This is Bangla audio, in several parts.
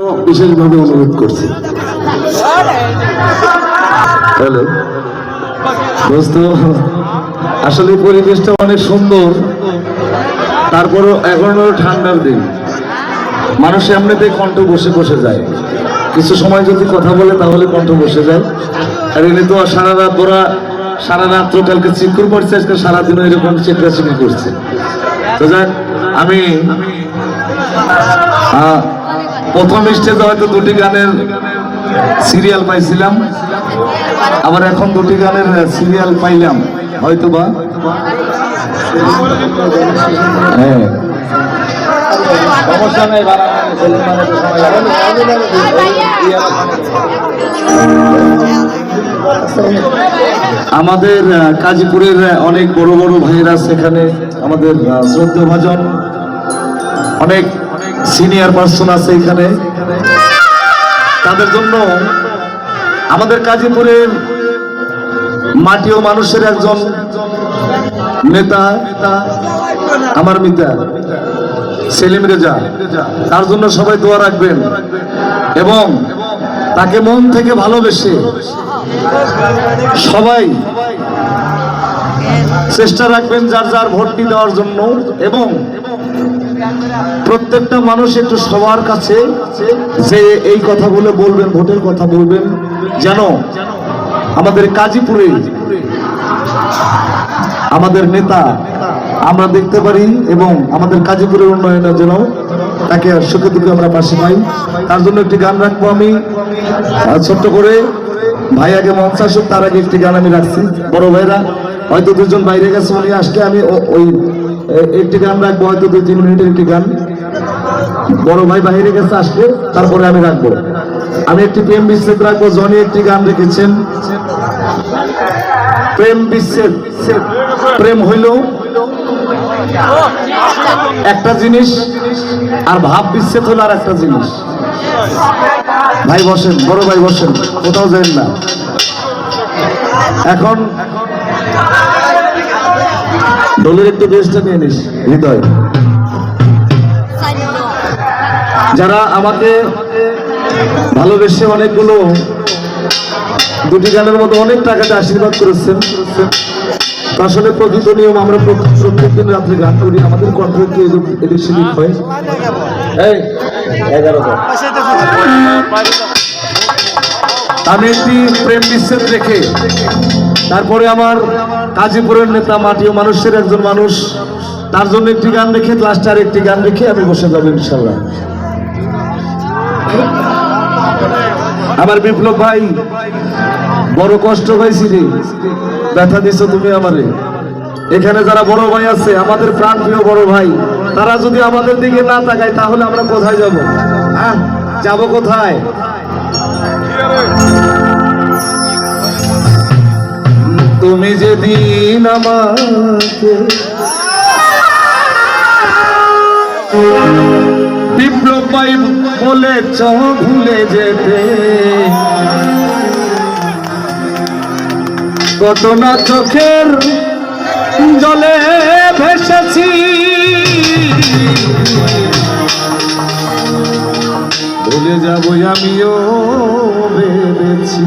বিশেষভাবে অনুরোধ করছি। হ্যালো? দোস্ত আসলে পরিবেশটা অনেক সুন্দর। তারপরও এখন ঠান্ডার দিন। মানুষ এমনিতেই কণ্ঠ বসে বসে যায়। কিছু সময় যদি কথা বলে তাহলে কণ্ঠ বসে যায়। আর এনে তো সারা রাত ওরা সারা রাত্র কালকে চিকুর পড়ছে আজকে সারাদিনও এরকম চেকরাচিকি করছে। তো যাক আমি আহ, প্রথম স্টেজে হয়তো দুটি গানের সিরিয়াল পাইছিলাম। আবার এখন দুটি গানের সিরিয়াল পাইলাম। হয়তো বা হ্যাঁ। নেই। আমাদের কাজীপুরের অনেক বড় বড় ভাইয়েরা সেখানে আমাদের শ্রদ্ধ ভাজন। অনেক সিনিয়র পার্সন আছে এখানে। তাদের জন্য আমাদের কাজীপুরের মাটি ও মানুষের একজন নেতা, আমার মিতা, সেলিম রেজা। তার জন্য সবাই দোয়া রাখবেন এবং তাকে মন থেকে ভালোবেসে সবাই চেষ্টা রাখবেন যার যার ভোটটি দেওয়ার জন্য এবং প্রত্যেকটা মানুষ একটু সবার কাছে যে এই কথাগুলো বলবেন, ভোটের কথা বলবেন। যেন আমাদের কাজীপুরে আমাদের নেতা, আমরা দেখতে পারি এবং আমাদের কাজীপুরের উন্নয়নের জন্য তাকে সুখে দুঃখে আমরা পাশে পাই। তার জন্য একটি গান রাখব আমি। ছোট্ট করে, ভাই আগে মঞ্চ আসুক, তার আগে একটি গান আমি রাখছি। বড় ভাইরা, হয়তো দুজন বাইরে গেছে, উনি আসলে আমি ওই একটি গান রাখব, হয়তো দুই, তিন মিনিটের একটি গান। বড় ভাই বাইরে গেছে আসলে তারপরে আমি রাখব। আমি একটি প্রেম বিচ্ছেদ রাখব, জনি একটি গান রেখেছেন। প্রেম বিচ্ছেদ, প্রেম হইল একটা জিনিস, আর ভাব বিচ্ছেদ হলো আর একটা জিনিস। ভাই বসেন, বড় ভাই বসেন, কোথাও যাবেন না। এখন দলের একটু বেশটা নিয়ে নিস, হৃদয় যারা আমাকে ভালোবেসে অনেকগুলো, দুটি গানের মতো অনেক টাকাতে আশীর্বাদ করেছেন আসলে প্রকৃত নিয়ম আমরা প্রত্যেক দিন রাত্রে গান করি, আমাদের কণ্ঠ একটু এদিক- সেদিক হয়। আমি একটি প্রেম বিচ্ছেদ রেখে, তারপরে আমার কাজীপুরের নেতা মাটি ও মানুষের একজন মানুষ। তার জন্য একটি গান রেখে লাস্টে আর একটি গান রেখে আমি বসে যাব ইনশাল্লাহ আমার বিপ্লব ভাই, বড় কষ্ট পাইছি রে ব্যথা দিছো তুমি আমারে। এখানে যারা বড় ভাই আছে, আমাদের প্রাণ প্রিয় বড় ভাই, তারা যদি আমাদের দিকে না তাকায়, তাহলে আমরা কোথায় যাব? হ্যাঁ যাব কোথায়? তুমি যেদিন আমাকে বিপ্লব ভাই বলেছ ভুলে যেতে। কত না চোখের জলে ভেসেছি। ভুলে যাব আমিও ভেবেছি।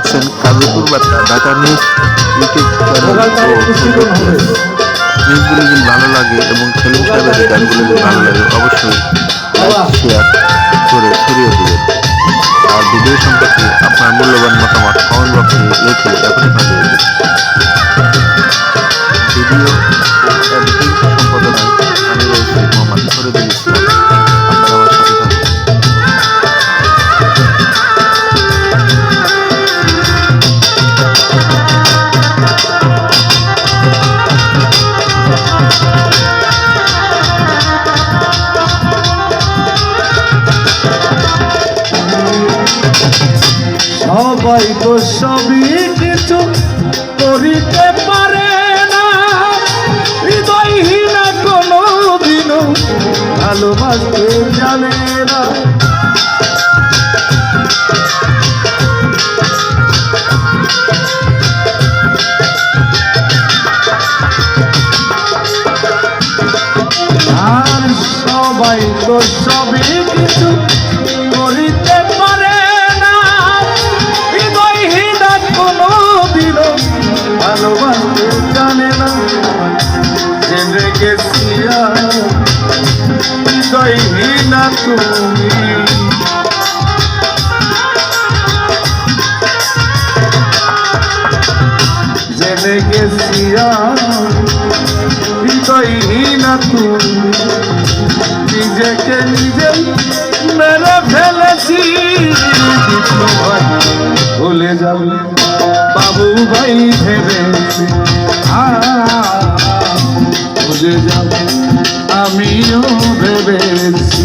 দেখছেন Kazipur Barta Dhaka news YouTube channel ও ফেসবুক পেজ। নিউজগুলো যদি ভালো লাগে এবং সেলিম সাহেবের গানগুলি গানগুলো যদি ভালো লাগে অবশ্যই লাইক শেয়ার করে ছড়িয়ে দেবেন। আর ভিডিও সম্পর্কে আপনার মূল্যবান মতামত কমেন্ট বক্সে লিখে এখনই পাঠিয়ে দেবেন। ভালোবাসতে জানে না। আর সবাই তো সবই কিছু তুমি নিজেকে নিজেই মেরে ফেলেছি। ভুলে যাবে বাবু ভাই ভেবেছি। ভুলে যাবে আমিও ভেবেছি।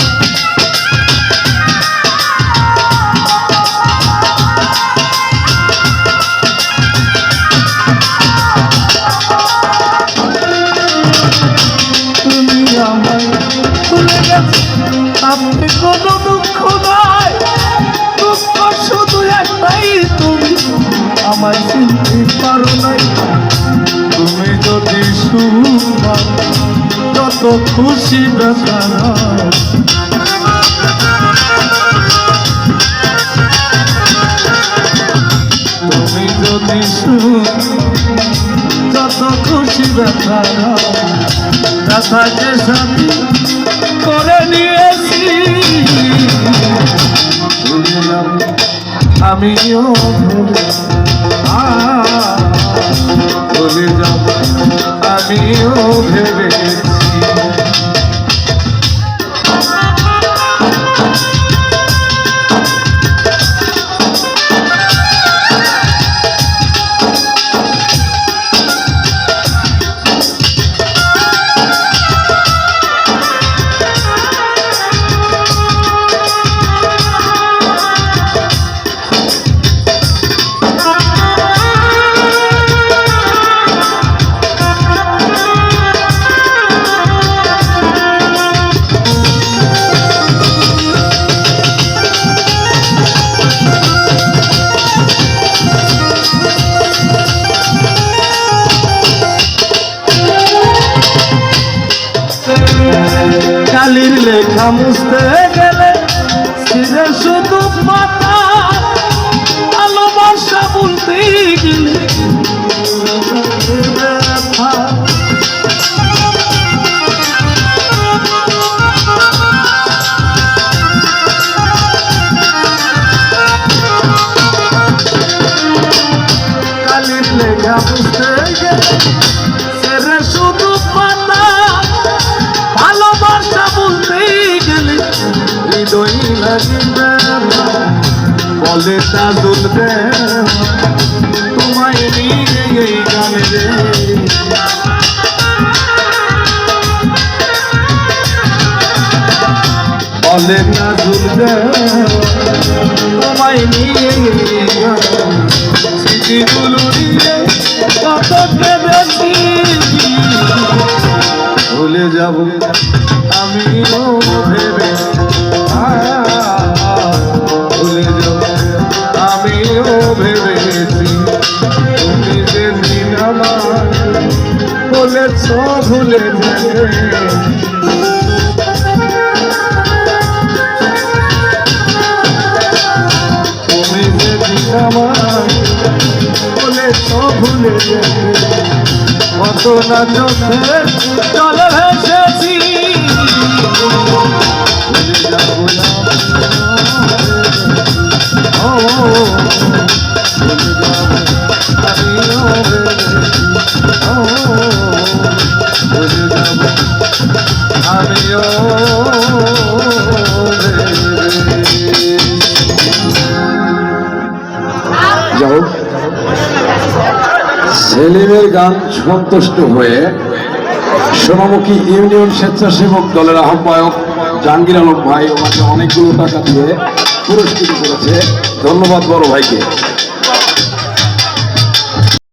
আমায় চিনতে পারো নাই। তুমি যদি সুমা যত খুশি বেচারা তুমি যদি যত খুশি বেচারা ব্যথাকে সাথী করে নিয়েছি। ভুলে আমিও ভুলে আ, ভুলে যাব আমিও ভেবেছি কালির লেখা মুছতে গেলে ছিঁড়ে শুধু পাতা ভালোবাসা বলতে গেলে। কালির লেখা বলে তা দুলবে তোমায় নিয়ে এই বলে না দুলবে তোমায় নিয়ে এই ভুলে যাব আমিও তুমি যেদিন আমার বলেছ ভুলে যাবে কত না ভুলে যাব না। সেলিমের গান সন্তুষ্ট হয়ে সোনামুখী ইউনিয়ন স্বেচ্ছাসেবক দলের আহ্বায়ক জাহাঙ্গীর আলম ভাই ওনাকে অনেকগুলো টাকা দিয়ে পুরস্কৃত করেছে। ধন্যবাদ বড় ভাইকে।